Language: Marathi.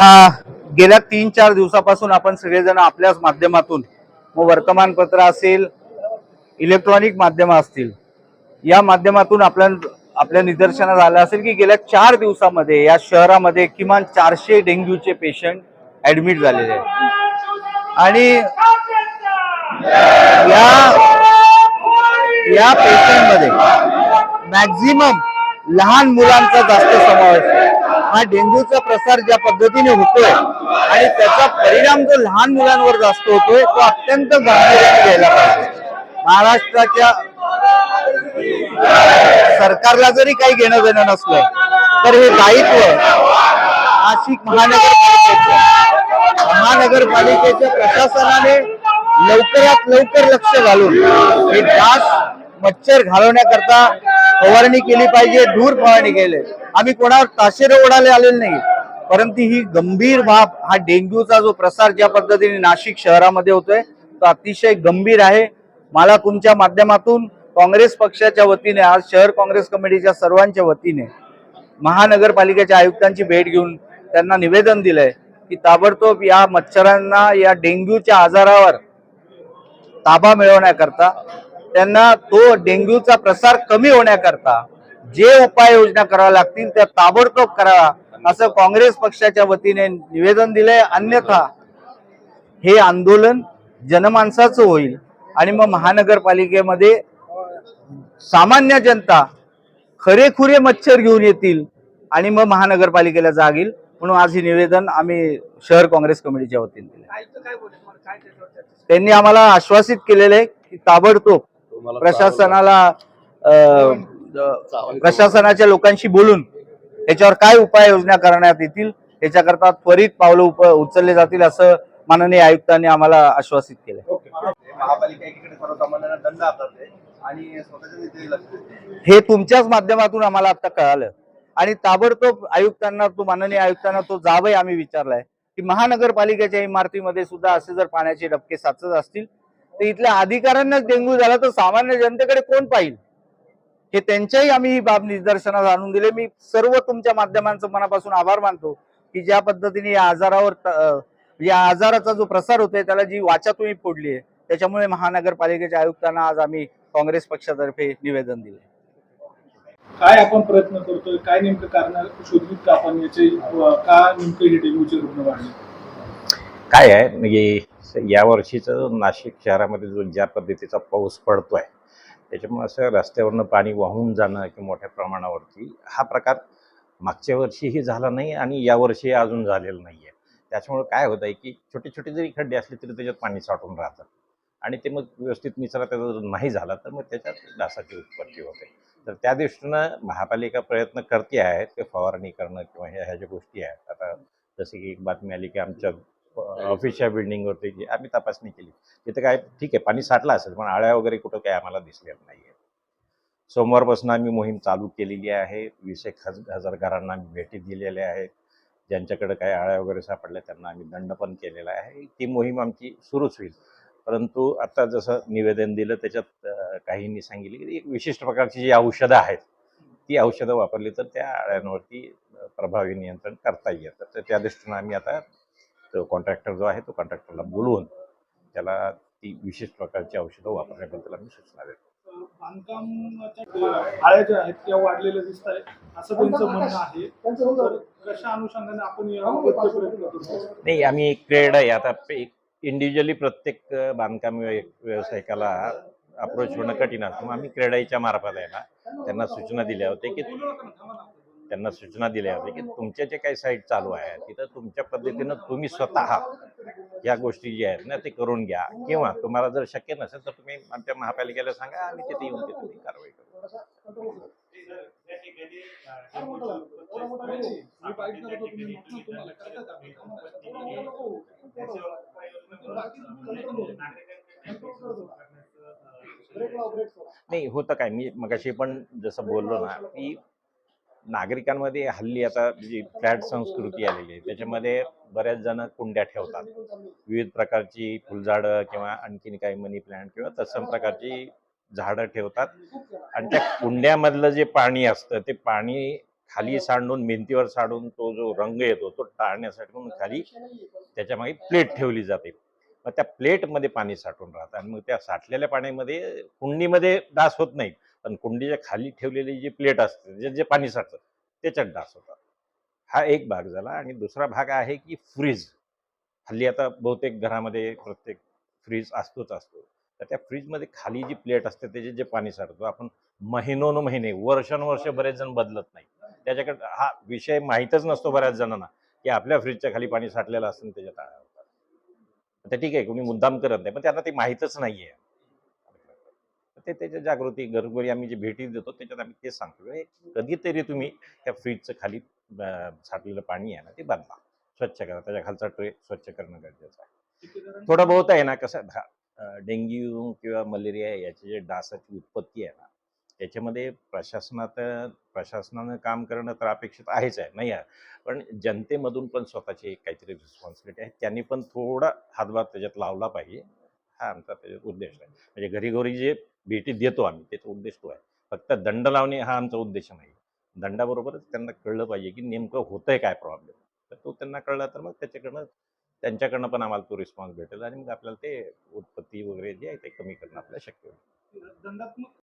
गेल्या तीन चार दिवसापासून आपण सगळेजण आपल्याच माध्यमातून मग वर्तमानपत्र असेल इलेक्ट्रॉनिक माध्यम असतील या माध्यमातून आपल्या आपल्या निदर्शनात आलं असेल की गेल्या चार दिवसामध्ये या शहरामध्ये किमान चारशे डेंग्यूचे पेशंट ऍडमिट झालेले आहेत. आणि या या पेशंटमध्ये मॅक्झिमम लहान मुलांचा जास्त समावेश आहे. हा डेंग्यूचा प्रसार ज्या पद्धतीने होतोय आणि त्याचा परिणाम जो लहान मुलांवर जास्त होतोय तो अत्यंत गांभीर्याने घ्यायला पाहिजे. महाराष्ट्राच्या सरकारला जरी काही घेणं देणं नसलं तर हे दायित्व नाशिक महानगरपालिकेच्या महानगरपालिकेच्या प्रशासनाने लवकरात लवकर लक्ष घालून हे डास मच्छर घालवण्याकरता फवारणी केली पाहिजे धूर फवारणी केली. आम्ही कोणावर ताशेरे ओढायला आलेले नाही. परंतु ही गंभीर बाब हा डेंग्यूचा जो प्रसार ज्या पद्धतीने नाशिक शहरामध्ये होतोय तो अतिशय गंभीर आहे. मला तुमच्या माध्यमातून काँग्रेस पक्षाच्या वतीने आज शहर काँग्रेस कमिटीच्या सर्वांच्या वतीने महानगरपालिकेच्या आयुक्तांची भेट घेऊन त्यांना निवेदन दिलंय की ताबडतोब या मच्छरांना या डेंग्यूच्या आजारावर ताबा मिळवण्याकरता त्यांना तो डेंग्यूचा प्रसार कमी होण्याकरता जे उपाययोजना कराव्या लागतील त्या ताबडतोब करावा असं काँग्रेस पक्षाच्या वतीने निवेदन दिलंय. अन्यथा हे आंदोलन जनमानसाचं होईल आणि मग महानगरपालिकेमध्ये सामान्य जनता खरेखुरे मच्छर घेऊन येतील आणि मग महानगरपालिकेला जाग येईल म्हणून आज हे निवेदन आम्ही शहर काँग्रेस कमिटीच्या वतीने दिले त्यांनी आम्हाला आश्वासित केलेले आहे की ताबडतोब प्रशासनाला प्रशासनाच्या लोकांशी बोलून याच्यावर काय उपाययोजना करण्यात येतील याच्याकरता त्वरित पावलं उप उचलले जातील असं माननीय आयुक्तांनी आम्हाला आश्वासित केलं महापालिका एकीकडे सर्वसामान्यांना दंड आकारते आणि स्वतःच्या निधी लक्ष देते. हे तुमच्याच माध्यमातून आम्हाला आता कळालं. आणि ताबडतोब आयुक्तांना तो माननीय आयुक्तांना तो जावही आम्ही विचारलाय की महानगरपालिकेच्या इमारतीमध्ये सुद्धा असे जर पाण्याचे डबके साचत असतील इथल्या अधिकाऱ्यांनाच डेंग्यू झाला तर सामान्य जनतेकडे कोण पाहिजे हे त्यांच्याही आम्ही ही बाब निदर्शनास आणून दिले. मी सर्व तुमच्या माध्यमांचं मनापासून आभार मानतो की ज्या पद्धतीने या आजारावर या आजाराचा जो प्रसार होतोय त्याला जी वाचा तुम्ही फोडली आहे त्याच्यामुळे महानगरपालिकेच्या आयुक्तांना आज आम्ही काँग्रेस पक्षातर्फे निवेदन दिले काय आपण प्रयत्न करतोय? काय नेमकं कारण शोधलीत का आपण याचे का नेमके हे डेंग्यूचे रुग्ण वाढले? काय आहे? म्हणजे या वर्षीचं नाशिक शहरामध्ये जो ज्या पद्धतीचा पाऊस पडतो आहे त्याच्यामुळे असं रस्त्यावरनं पाणी वाहून जाणं की मोठ्या प्रमाणावरती हा प्रकार मागच्या वर्षीही झाला नाही आणि यावर्षी अजून झालेला नाही आहे त्याच्यामुळे काय होत आहे की छोटे छोटे जरी खड्डे असले तरी त्याच्यात पाणी साठून राहतं. आणि ते मग व्यवस्थित निचरा त्याचा जर नाही झाला तर मग त्याच्यात डासाची उत्पत्ती होते. तर त्या दृष्टीनं महापालिका प्रयत्न करते आहे ते फवारणी करणं किंवा ह्या ह्या ज्या गोष्टी आहेत आता जसे की एक बातमी आली की आमच्या ऑफिसच्या बिल्डिंगवरती जी आम्ही तपासणी केली. तिथे काय ठीक आहे पाणी साठलं असेल पण आळ्या वगैरे कुठं काय आम्हाला दिसलेलं नाही आहे सोमवारपासून आम्ही मोहीम चालू केलेली आहे. वीस एक हज हजार घरांना आम्ही भेटी दिलेल्या आहेत. ज्यांच्याकडे काही आळ्या वगैरे सापडल्या त्यांना आम्ही दंड पण केलेला आहे. ती मोहीम आमची सुरूच होईल. परंतु आता जसं निवेदन दिलं त्याच्यात काहींनी सांगितले की एक विशिष्ट प्रकारची जी औषधं आहेत ती औषधं वापरली तर त्या आळ्यांवरती प्रभावी नियंत्रण करता येतं. तर त्या दृष्टीनं आम्ही आता तो कॉन्ट्रॅक्टर जो आहे तो कॉन्ट्रॅक्टरला बोलवून त्याला ती विशिष्ट प्रकारची औषधं वापरण्याबद्दल आम्ही सूचना देतो. बांधकामाच्या आळ्या ज्या आहेत त्या वाढलेल्या दिसत आहेत. असं त्यांचं म्हणणं आहे. तर कशा अनुषंगाने आपण याबाबत प्रयत्न करतो नाही आम्ही क्रेड आहे. आता इंडिव्हिज्युअली प्रत्येक बांधकाम व्य- व्यावसायिकाला अप्रोच होणं कठीण असतं. मग आम्ही क्रेडाईच्या मार्फत आहे ना त्यांना सूचना दिल्या होत्या की त्यांना सूचना दिल्या होत्या की तुमच्या जे काही साईट चालू आहे तिथं तुमच्या पद्धतीनं तुम्ही स्वतः या गोष्टी ज्या आहेत ना ते करून घ्या. किंवा तुम्हाला जर शक्य नसेल तर तुम्ही आमच्या महापालिकेला सांगा आम्ही तिथे येऊन तिथे ती कारवाई करू. नाही होतं काय? मी मगाशी पण जसं बोललो ना की नागरिकांमध्ये हल्ली आता जी फ्लॅट संस्कृती आलेली आहे त्याच्यामध्ये बऱ्याच जण कुंड्या ठेवतात. विविध प्रकारची फुलझाडं किंवा आणखीन काही मनी प्लांट किंवा तत्सम प्रकारची झाडं ठेवतात. आणि त्या कुंड्यामधलं जे पाणी असतं ते पाणी खाली सांडून भिंतीवर सांडून तो जो रंग येतो तो टाळण्यासाठी म्हणून खाली त्याच्यामागे प्लेट ठेवली जाते. मग त्या प्लेटमध्ये पाणी साठून राहतं आणि मग त्या साठलेल्या पाण्यामध्ये कुंडीमध्ये डास होत नाहीत. पण कुंडीच्या खाली ठेवलेली जी प्लेट असते जे जे पाणी साठतं त्याच्यात डास होतात हा एक भाग झाला आणि दुसरा भाग आहे की फ्रीज. हल्ली आता बहुतेक घरामध्ये प्रत्येक फ्रीज असतोच असतो. तर त्या फ्रीजमध्ये खाली जी प्लेट असते त्याचे जे पाणी साठतो आपण महिनोन महिने वर्षानुवर्ष बरेच जण बदलत नाही त्याच्याकडे हा विषय माहीतच नसतो बऱ्याच जणांना की आपल्या फ्रीजच्या खाली पाणी साठलेलं असतं त्याच्यात आळ्या तर ठीक आहे कोणी मुद्दाम करत नाही पण त्यांना ते माहीतच नाही आहे ते त्याच्या जागृती घरोघरी आम्ही जे भेटी देतो त्याच्यात आम्ही ते सांगतो हे कधीतरी तुम्ही त्या फ्रीजचं खाली साठलेलं पाणी आहे ना ते बदला स्वच्छ करा. त्याच्या खालचा ट्रे स्वच्छ करणं गरजेचं आहे. थोडं बहुत आहे ना कसं डेंग्यू किंवा मलेरिया याची जे डासाची उत्पत्ती आहे ना त्याच्यामध्ये प्रशासनात प्रशासनानं काम करणं तर अपेक्षित आहेच आहे. नाही आहे. पण जनतेमधून पण स्वतःची एक काहीतरी रिस्पॉन्सिबिलिटी आहे. त्यांनी पण थोडा हातभार त्याच्यात लावला पाहिजे. हा आमचा त्याच्यात उद्देश आहे. म्हणजे घरी घरी जे भेटी देतो आम्ही त्याचा उद्देश तो आहे. फक्त दंड लावणे हा आमचा उद्देश नाही. दंडाबरोबरच त्यांना कळलं पाहिजे की नेमकं होतंय काय प्रॉब्लेम तर तो त्यांना कळला तर मग त्याच्याकडनं त्यांच्याकडनं पण आम्हाला तो रिस्पॉन्स भेटेल आणि मग आपल्याला ते उत्पत्ती वगैरे जे आहे ते कमी करणं आपल्याला शक्य होईल. दंडात्मक